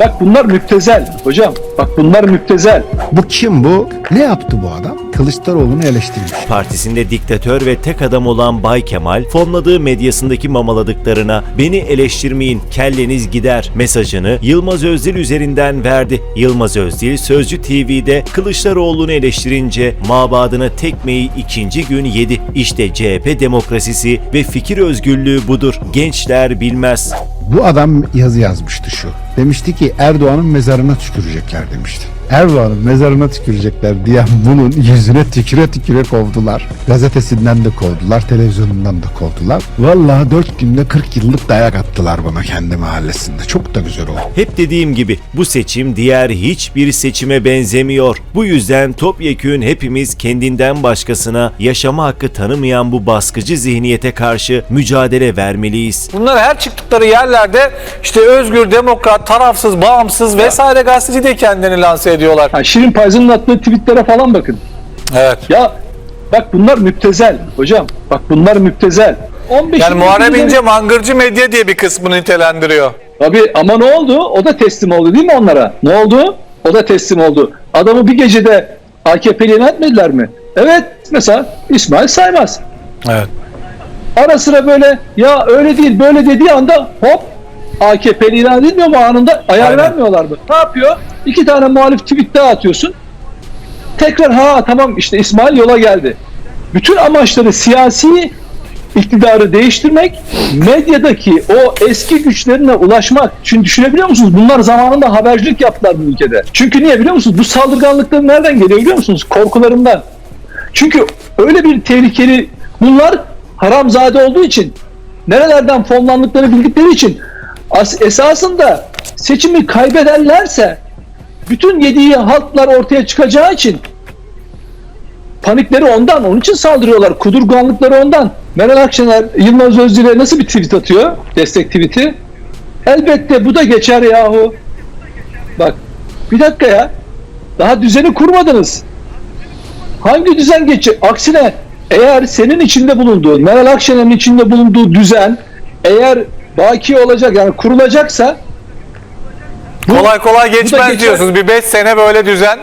Bak bunlar müptezel hocam. Bak bunlar müptezel. Bu kim bu? Ne yaptı bu adam? Kılıçdaroğlu'nu eleştirmiş. Partisinde diktatör ve tek adam olan Bay Kemal, fonladığı medyasındaki mamaladıklarına beni eleştirmeyin, kelleniz gider mesajını Yılmaz Özdil üzerinden verdi. Yılmaz Özdil Sözcü TV'de Kılıçdaroğlu'nu eleştirince mabadına tekmeyi ikinci gün yedi. İşte CHP demokrasisi ve fikir özgürlüğü budur. Gençler bilmez. Bu adam yazı yazmıştı şu. Demişti ki Erdoğan'ın mezarına tükürecekler demişti. Erdoğan'ın mezarına tükürecekler diyen bunun yüzüne tüküre tüküre kovdular. Gazetesinden de kovdular, televizyonundan da kovdular. Vallahi dört günde 40 yıllık dayak attılar bana kendi mahallesinde. Çok da güzel oldu. Hep dediğim gibi bu seçim diğer hiçbir seçime benzemiyor. Bu yüzden topyekün hepimiz kendinden başkasına yaşama hakkı tanımayan bu baskıcı zihniyete karşı mücadele vermeliyiz. Bunlar her çıktıkları yerlerde işte özgür, demokrat, tarafsız, bağımsız vesaire gazeteci de kendini lanse ediyorlar. Ha, Şirin Payzı'nın attığı tweetlere falan bakın. Evet. Ya bak bunlar müptezel hocam. Bak bunlar müptezel. 15 Yani Muharrem İnce mangırcı medya diye bir kısmını nitelendiriyor. Tabii ama ne oldu? O da teslim oldu değil mi onlara? Ne oldu? O da teslim oldu. Adamı bir gecede AKP'li etmediler mi? Evet. Mesela İsmail Saymaz. Evet. Ara sıra böyle ya öyle değil böyle dediği anda hop AKP'li ilan edilmiyor mu anında ayar Aynen. vermiyorlar mı? Ne yapıyor? İki tane muhalif tweet daha atıyorsun. Tekrar ha tamam işte İsmail yola geldi. Bütün amaçları siyasi iktidarı değiştirmek, medyadaki o eski güçlerine ulaşmak. Çünkü düşünebiliyor musunuz? Bunlar zamanında habercilik yaptılar bu ülkede. Çünkü niye biliyor musunuz? Bu saldırganlıkları nereden geliyor biliyor musunuz? Korkularından. Çünkü öyle bir tehlikeli bunlar haramzade olduğu için nerelerden fonlandıkları bildikleri için as- esasında seçimi kaybederlerse bütün yediği halklar ortaya çıkacağı için panikleri ondan. Onun için saldırıyorlar. Kudurganlıkları ondan. Meral Akşener Yılmaz Özdil'e nasıl bir tweet atıyor? Destek tweet'i. Elbette bu da geçer yahu. Bak bir dakika ya. Daha düzeni kurmadınız. Hangi düzen geçecek? Aksine eğer senin içinde bulunduğun, Meral Akşener'in içinde bulunduğu düzen eğer baki olacak yani kurulacaksa bu- Kolay kolay geçmez geçer. diyorsunuz. Bir 5 sene böyle düzen.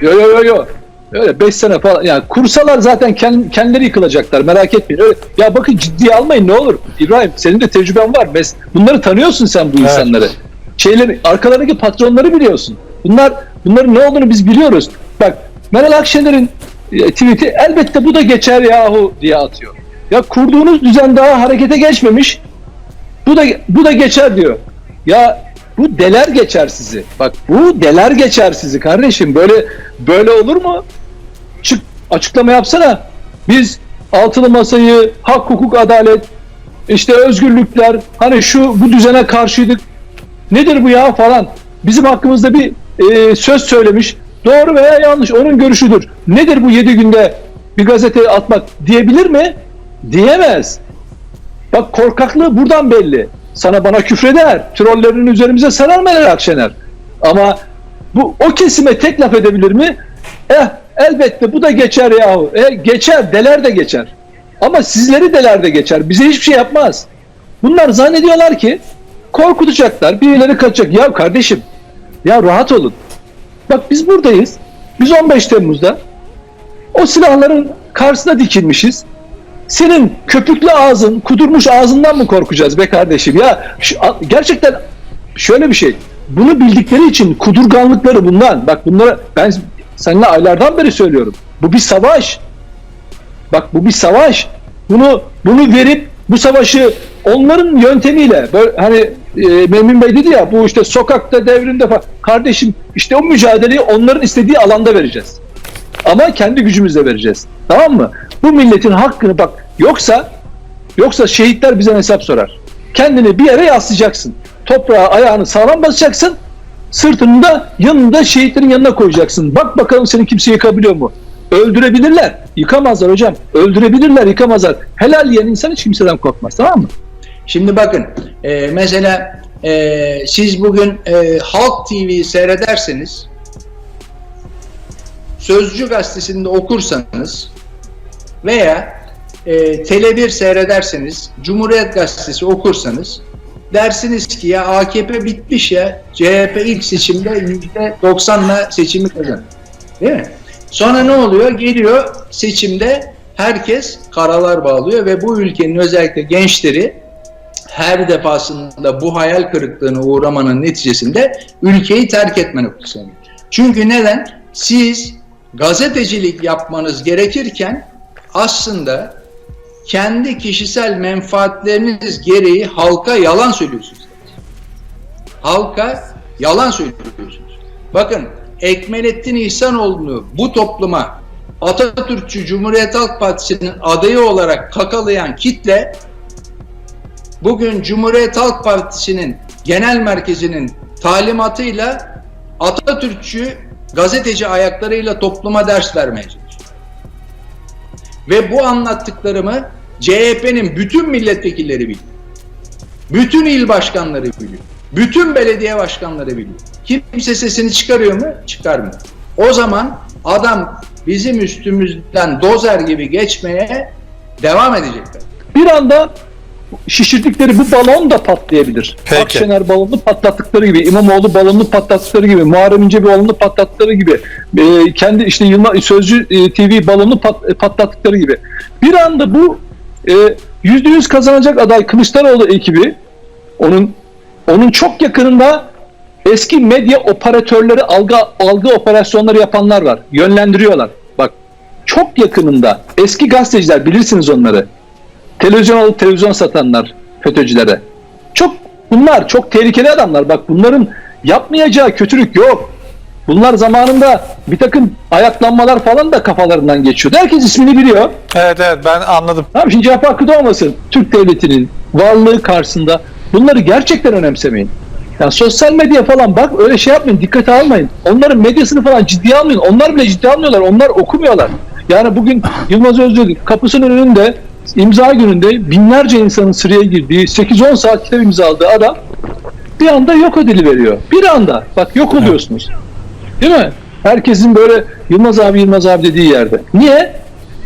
Yo yo yo yo. Öyle 5 sene falan yani kursalar zaten kend- kendileri yıkılacaklar merak etmeyin. Öyle, ya bakın ciddiye almayın ne olur. İbrahim senin de tecrüben var. Mes- Bunları tanıyorsun sen bu insanları. Şeyleri arkalarındaki patronları biliyorsun. Bunlar bunların ne olduğunu biz biliyoruz. Bak Meral Akşener'in e, tweet'i elbette bu da geçer yahu diye atıyor. Ya kurduğunuz düzen daha harekete geçmemiş. Bu da bu da geçer diyor. Ya bu deler geçer sizi. Bak bu deler geçer sizi kardeşim. Böyle böyle olur mu? Çık açıklama yapsana. Biz altılı masayı, hak, hukuk, adalet, işte özgürlükler, hani şu bu düzene karşıydık. Nedir bu ya falan. Bizim hakkımızda bir e, söz söylemiş. Doğru veya yanlış onun görüşüdür. Nedir bu yedi günde bir gazeteye atmak diyebilir mi? Diyemez. Bak korkaklığı buradan belli. Sana bana küfreder. Trollerin üzerimize sarar Meral Akşener. Ama bu o kesime tek laf edebilir mi? Eh elbette bu da geçer yahu. Eh, geçer deler de geçer. Ama sizleri deler de geçer. Bize hiçbir şey yapmaz. Bunlar zannediyorlar ki korkutacaklar. Birileri kaçacak. Ya kardeşim ya rahat olun. Bak biz buradayız. Biz 15 Temmuz'da o silahların karşısına dikilmişiz. Senin köpüklü ağzın, kudurmuş ağzından mı korkacağız be kardeşim? Ya şu- gerçekten şöyle bir şey. Bunu bildikleri için kudurganlıkları bundan. Bak bunlara ben seninle aylardan beri söylüyorum. Bu bir savaş. Bak bu bir savaş. Bunu bunu verip bu savaşı onların yöntemiyle böyle hani e, Memin Bey dedi ya bu işte sokakta devrimde falan. Kardeşim işte o mücadeleyi onların istediği alanda vereceğiz. Ama kendi gücümüzle vereceğiz. Tamam mı? Bu milletin hakkını bak yoksa yoksa şehitler bize hesap sorar. Kendini bir yere yaslayacaksın. Toprağa ayağını sağlam basacaksın. Sırtını da yanında şehitlerin yanına koyacaksın. Bak bakalım seni kimse yıkabiliyor mu? Öldürebilirler. Yıkamazlar hocam. Öldürebilirler, yıkamazlar. Helal yiyen insan hiç kimseden korkmaz. Tamam mı? Şimdi bakın e, mesela e, siz bugün e, Halk TV'yi seyrederseniz Sözcü gazetesinde okursanız veya e, Tele1 seyrederseniz Cumhuriyet gazetesi okursanız dersiniz ki ya AKP bitmiş ya CHP ilk seçimde %90'la seçimi kazandı. Değil mi? Sonra ne oluyor? Geliyor seçimde herkes karalar bağlıyor ve bu ülkenin özellikle gençleri her defasında bu hayal kırıklığına uğramanın neticesinde ülkeyi terk etme noktasına. Çünkü neden? Siz gazetecilik yapmanız gerekirken aslında kendi kişisel menfaatleriniz gereği halka yalan söylüyorsunuz. Halka yalan söylüyorsunuz. Bakın Ekmelettin İhsanoğlu'nu bu topluma Atatürkçü Cumhuriyet Halk Partisi'nin adayı olarak kakalayan kitle bugün Cumhuriyet Halk Partisi'nin genel merkezinin talimatıyla Atatürkçü gazeteci ayaklarıyla topluma ders vermeye çalışıyor. Ve bu anlattıklarımı CHP'nin bütün milletvekilleri biliyor. Bütün il başkanları biliyor. Bütün belediye başkanları biliyor. Kimse sesini çıkarıyor mu? Çıkarmıyor. O zaman adam bizim üstümüzden dozer gibi geçmeye devam edecekler. Bir anda şişirdikleri bu balon da patlayabilir. Peki. Akşener balonunu patlattıkları gibi, İmamoğlu balonunu patlattıkları gibi, Muharrem İnce balonunu patlattıkları gibi, e, kendi işte Yılmaz Sözcü e, TV balonunu pat- e, patlattıkları gibi. Bir anda bu e, yüzde yüz kazanacak aday Kılıçdaroğlu ekibi, onun onun çok yakınında eski medya operatörleri algı algı operasyonları yapanlar var. Yönlendiriyorlar. Bak çok yakınında eski gazeteciler bilirsiniz onları televizyon alıp televizyon satanlar FETÖ'cülere. Çok bunlar çok tehlikeli adamlar. Bak bunların yapmayacağı kötülük yok. Bunlar zamanında bir takım ayaklanmalar falan da kafalarından geçiyordu. Herkes ismini biliyor. Evet evet ben anladım. Abi şimdi cevap hakkı da olmasın. Türk devletinin varlığı karşısında bunları gerçekten önemsemeyin. Yani sosyal medya falan bak öyle şey yapmayın, dikkate almayın. Onların medyasını falan ciddiye almayın. Onlar bile ciddiye almıyorlar, onlar okumuyorlar. Yani bugün Yılmaz Özdil kapısının önünde imza gününde binlerce insanın sıraya girdiği 8-10 saat kitap imzaladığı adam bir anda yok veriyor. Bir anda. Bak yok oluyorsunuz. Değil mi? Herkesin böyle Yılmaz abi Yılmaz abi dediği yerde. Niye?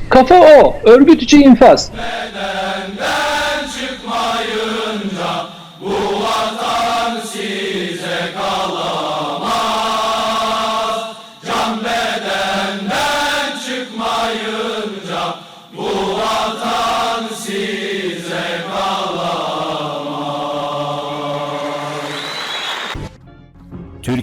Kafa o. Örgüt içi infaz.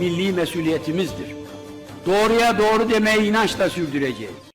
milli mesuliyetimizdir. Doğruya doğru demeyi inançla sürdüreceğiz.